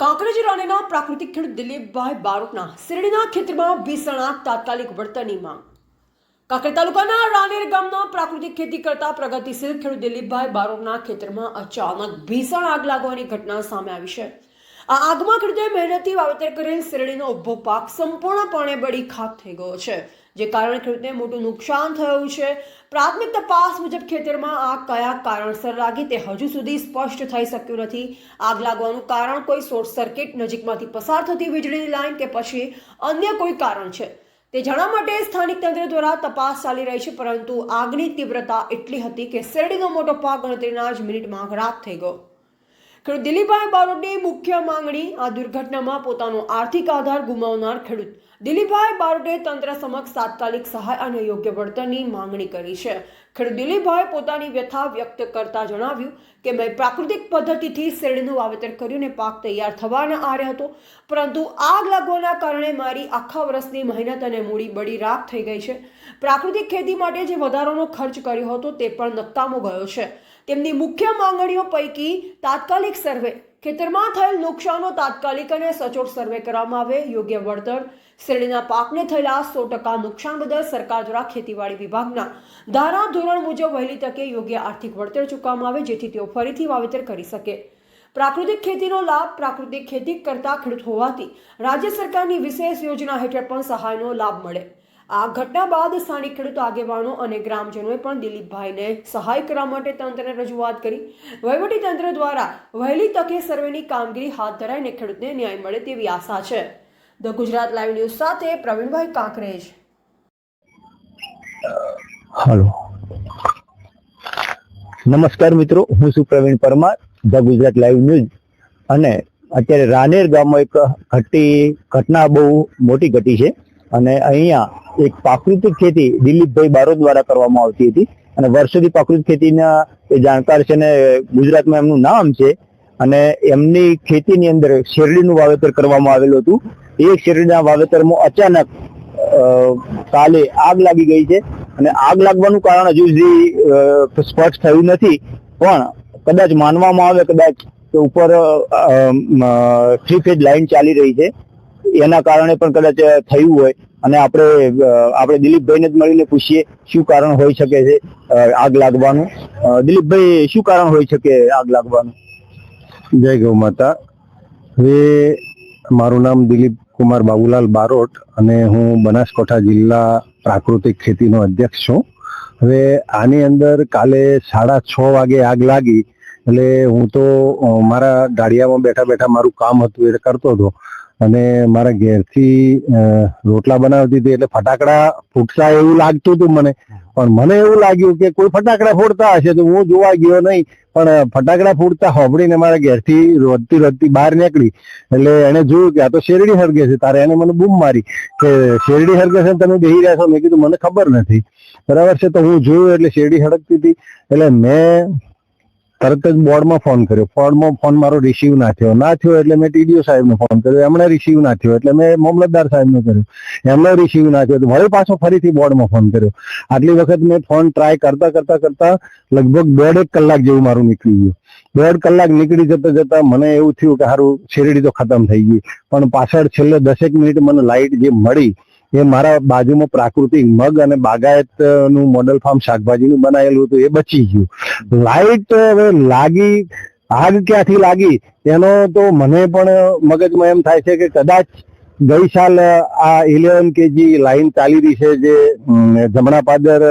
કાંકરેજ રાણીના પ્રાકૃતિક ખેડૂત દિલીપભાઈ બારોટના શેરડીના ખેતરમાં આગ, તાત્કાલિક વળતરની માંગ. કાંકરેજ તાલુકાના રાનેર ગામના પ્રાકૃતિક ખેતી કરતા પ્રગતિશીલ ખેડૂત દિલીપભાઈ બારોટના ખેતરમાં અચાનક ભીષણ આગ લાગવાની ઘટના સામે આવી છે. આ આગમાં ખેડૂતે મહેનતથી વાવેતર કરેલ શેરડીનો ઊભો પાક સંપૂર્ણપણે બળી ખાક થઈ ગયો છે. જે કારણે ખેડૂતને મોટું નુકસાન થયું છે. પ્રાથમિક તપાસ મુજબ ખેતરમાં આગ કયા કારણસર લાગી તે હજુ સુધી સ્પષ્ટ થઈ શક્યું નથી. આગ લાગવાનું કારણ કોઈ શોર્ટ સર્કિટ નજીકમાંથી પસાર થતી વીજળીની લાઇન કે પછી અન્ય કોઈ કારણ છે. તે જાણવા માટે સ્થાનિક તંત્ર દ્વારા તપાસ ચાલી રહી છે, પરંતુ આગની તીવ્રતા એટલી હતી કે શેરડીનો મોટો પાક ગણતરીના જ મિનિટમાં ખરાબ થઈ ગયો. ખેડૂત દિલીપભાઈ બારોટની મુખ્ય માંગણી આ દુર્ઘટનામાં પોતાનો આર્થિક આધાર ગુમાવનાર ખેડૂત દિલીપભાઈ બારોટે તંત્ર સમક્ષ તાત્કાલિક સહાય અને યોગ્ય વળતરની માંગણી કરી છે. ખેડૂત દિલીપભાઈ પોતાની વ્યથા વ્યક્ત કરતા જણાવ્યું કે, મેં પ્રાકૃતિક પદ્ધતિથી શેરડીનું વાવેતર કર્યું ને પાક તૈયાર થવાના આરે હતો. પરંતુ આગ લાગવાના કારણે મારી આખા વર્ષની મહેનત અને મૂડી બળી રાખ થઈ ગઈ છે. પ્રાકૃતિક ખેતી માટે જે વધારાનો ખર્ચ કર્યો હતો તે પણ નકામો ગયો છે. તેમની મુખ્ય માંગણીઓ પૈકી તાત્કાલિક સર્વે ખેતરમાં થયેલ નુકસાનો તાત્કાલિક અને સચોટ સર્વે કરવામાં આવે, યોગ્ય વળતર, શેરડીના પાકને થયેલા સો ટકા નુકસાન બદલ સરકાર દ્વારા ખેતીવાડી વિભાગના ધારા ધોરણ મુજબ વહેલી તકે યોગ્ય આર્થિક વળતર ચૂકવવામાં આવે, જેથી તેઓ ફરીથી વાવેતર કરી શકે. પ્રાકૃતિક ખેતીનો લાભ પ્રાકૃતિક ખેતી કરતા ખેડૂત હોવાથી રાજ્ય સરકારની વિશેષ યોજના હેઠળ પણ સહાયનો લાભ મળે. આ ઘટના બાદ સ્થાનિક ખેડૂત આગેવાનો અને ગ્રામજનોએ પણ દિલીપભાઈને સહાય કરવા માટે તંત્રને રજૂઆત કરી. વહીવટી તંત્ર દ્વારા વહેલી તકે સર્વેની કામગીરી હાથ ધરાઈને ખેડૂતને ન્યાય મળે તેવી આશા છે. ધ ગુજરાત લાઈવ ન્યૂઝ સાથે પ્રવીણભાઈ કાંકરેજ. હલો. નમસ્કાર મિત્રો, હું છું Pravin Parmar, the Gujarat live news. અને અત્યારે રાનેર ગામમાં એક ઘટી, ઘટના બહુ મોટી ઘટી છે. અને અહીંયા એક પ્રાકૃતિક ખેતી દિલીપભાઈ બારો દ્વારા કરવામાં આવતી હતી. અને વર્ષોથી પ્રાકૃતિક ખેતીના એ જાણકાર છે ને ગુજરાતમાં એમનું નામ છે. અને એમની ખેતીની અંદર શેરડીનું વાવેતર કરવામાં આવેલું હતું. એ શેરડીના વાવેતરમાં અચાનક કાલે આગ લાગી ગઈ છે. અને આગ લાગવાનું કારણ હજુ સુધી સ્પષ્ટ થયું નથી. પણ કદાચ માનવામાં આવે, કદાચ તો ઉપર થ્રી ફેજ લાઈન ચાલી રહી છે. એના કારણે પણ કદાચ થયું હોય. અને આપણે આપણે દિલીપભાઈને જ મળીને પૂછીએ શું કારણ હોઈ શકે છે આગ લાગવાનું. દિલીપભાઈ, શું કારણ હોઈ શકે આગ લાગવાનું? જય ગૌ માતા. હવે મારું નામ દિલીપ કુમાર બાબુલાલ બારોટ અને હું બનાસકાંઠા જિલ્લા પ્રાકૃતિક ખેતીનો અધ્યક્ષ છું. હવે આની અંદર કાલે સાડા છ વાગે આગ લાગી, એટલે હું તો મારા ગાડિયામાં બેઠા બેઠા મારું કામ હતું એ કરતો હતો. અને મારા ઘેરથી રોટલા બનાવતી હતી એટલે ફટાકડા ફૂટતા એવું લાગતું હતું મને. પણ મને એવું લાગ્યું કે કોઈ ફટાકડા ફોડતા હશે તો હું જોવા ગયો નહીં. પણ ફટાકડા ફૂટતા હોબળીને મારા ઘેરથી રોડતી રોડતી બહાર નીકળી. એટલે એને જોયું કે આ તો શેરડી હરગે છે. તારે એને મને બૂમ મારી કે શેરડી હરગે છે તમે બેહી રહ્યા છો? મેં કીધું, મને ખબર નથી. બરાબર છે, તો હું જોયું એટલે શેરડી હડકતી હતી. એટલે મેં તરત જ બોર્ડમાં ફોન કર્યો. ફોર્ડમાં ફોન મારો રિસીવ ના થયો. ના થયો એટલે મેં ટીડીઓ સાહેબને ફોન કર્યો. એમણે રિસીવ ના થયો એટલે મેં મામલતદાર સાહેબને કર્યો. એમણે રિસીવ ના થયો વળી પાછો ફરીથી બોર્ડમાં ફોન કર્યો. આટલી વખત મેં ફોન ટ્રાય કરતા કરતા કરતા લગભગ દોઢ એક કલાક જેવું મારું નીકળી ગયું. દોઢ કલાક નીકળી જતા જતા મને એવું થયું કે સારું શેરડી તો ખતમ થઈ ગઈ. પણ પાછળ છેલ્લે દસેક મિનિટ મને લાઇટ જે મળી એ મારા બાજુમાં પ્રાકૃતિક મગ અને બાગાયતનું મોડલ ફાર્મ શાકભાજીનું બનાવેલું હતું એ બચી ગયું. લાઇટ હવે લાગી આગ ક્યાંથી લાગી એનો તો મને પણ મગજમાં એમ થાય છે કે કદાચ ગઈ સાલ આ ઇલેવન કેજી લાઈન ચાલી રહી છે જે જમણા પાદર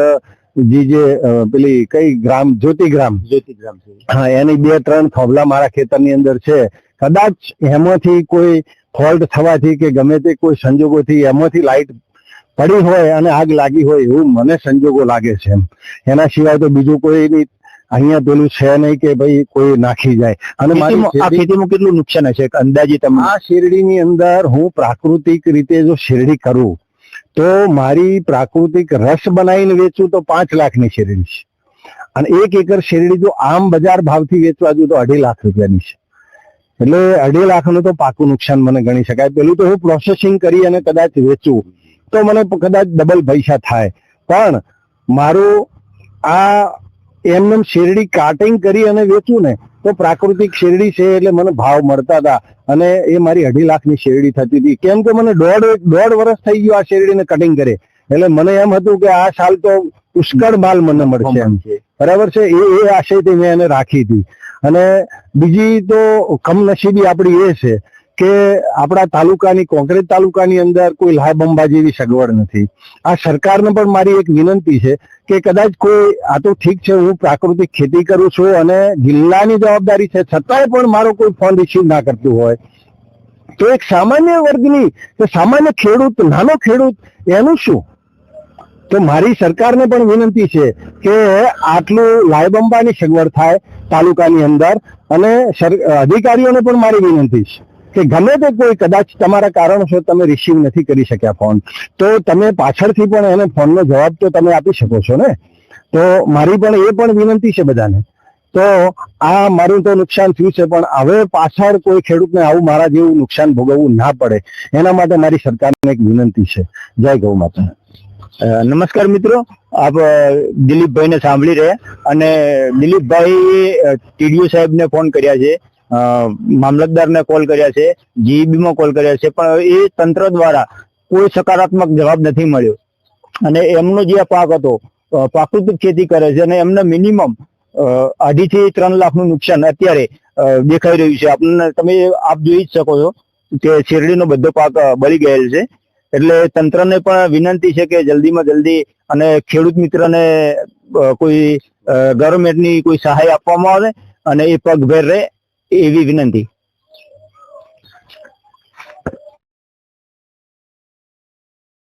જી જે પેલી કઈ ગ્રામ જ્યોતિગ્રામ? જ્યોતિગ્રામ છે. હા એની બે ત્રણ થોભલા મારા ખેતરની અંદર છે. કદાચ એમાંથી કોઈ ફોલ્ટ થવાથી કે ગમે તે કોઈ સંજોગોથી એમાંથી લાઈટ પડી હોય અને આગ લાગી હોય એવું મને સંજોગો લાગે છે એમ. એના સિવાય તો બીજું કોઈ અહીંયા પેલું છે નહીં કે ભાઈ કોઈ નાખી જાય. અને મારી ખેતીમાં- કેટલું નુકસાન હશે? અંદાજે તમે આ શેરડીની અંદર હું પ્રાકૃતિક રીતે જો શેરડી કરું તો મારી પ્રાકૃતિક રસ બનાવીને વેચું તો પાંચ લાખની શેરડી છે. અને એક એકર શેરડી જો આમ બજાર ભાવથી વેચવા જઉં તો અઢી લાખ રૂપિયાની છે. એટલે અઢી લાખનું તો પાકું નુકસાન મને ગણી શકાય. પેલું તો હું પ્રોસેસિંગ કરી અને કદાચ વેચું. તો મને કદાચ ડબલ પૈસા થાય. પણ મારું આ એમને શેરડી કાટિંગ કરી અને વેચું ને તો પ્રાકૃતિક શેરડી છે એટલે મને ભાવ મળતા હતા. અને એ મારી અઢી લાખની શેરડી થતી હતી. કેમ કે મને દોઢ દોઢ વર્ષ થઈ ગયું આ શેરડીને કટિંગ કરે. એટલે મને એમ હતું કે આ સાલ તો પુષ્કળ માલ મને મળશે. એમ બરાબર છે? એ એ આશયથી મેં એને રાખી હતી. અને બીજી તો કમનસીબી આપણી એ છે કે આપણા તાલુકાની કોંકરેજ તાલુકાની અંદર કોઈ લાહબંબા જેવી સગવડ નથી. આ સરકારને પણ મારી એક વિનંતી છે કે કદાચ કોઈ, આ તો ઠીક છે, હું પ્રાકૃતિક ખેતી કરું છું અને જિલ્લાની જવાબદારી છે, છતાંય પણ મારો કોઈ ફોન રિસીવ ના કરતું હોય. તો એક સામાન્ય વર્ગની, કે સામાન્ય ખેડૂત, નાનો ખેડૂત, એનું શું? તો મારી સરકારને પણ વિનંતી છે કે આટલું લાયબંબાની સગવડ થાય તાલુકાની અંદર અને અધિકારીઓને પણ મારી વિનંતી છે કે ગમે તે કોઈ કદાચ તમારા કારણોસર તમે રિસીવ નથી કરી શક્યા ફોન, તો તમે પાછળથી પણ એને ફોનનો જવાબ તો તમે આપી શકો છો ને? તો મારી પણ એ પણ વિનંતી છે બધાને. તો આ મારું તો નુકસાન થયું છે, પણ હવે પાછળ કોઈ ખેડૂતને આવું મારા જેવું નુકસાન ભોગવવું ના પડે. એના માટે મારી સરકારને એક વિનંતી છે. જય ગૌ માતા. નમસ્કાર મિત્રો. આપ દિલીપભાઈને સાંભળી રહ્યા. અને દિલીપભાઈ ટીડીઓ સાહેબને ફોન કર્યા છે. મામલતદાર મામલતદારને કોલ કર્યા છે. જીઈબીમાં કોલ કર્યા છે. પણ એ તંત્ર દ્વારા કોઈ સકારાત્મક જવાબ નથી મળ્યો. અને એમનો જે પાક હતો પ્રાકૃતિક ખેતી કરે છે અને એમને મિનિમમ અઢી થી ત્રણ લાખનું નુકસાન અત્યારે દેખાઈ રહ્યું છે. આપણને તમે આપ જોઈ જ શકો છો કે શેરડીનો બધો પાક બળી ગયેલ છે. એટલે તંત્રને પણ વિનંતી છે કે જલ્દીમાં જલ્દી અને ખેડૂત મિત્રને કોઈ ગવર્મેન્ટની કોઈ સહાય આપવામાં આવે અને એ પગભેર રહે એવી વિનંતી.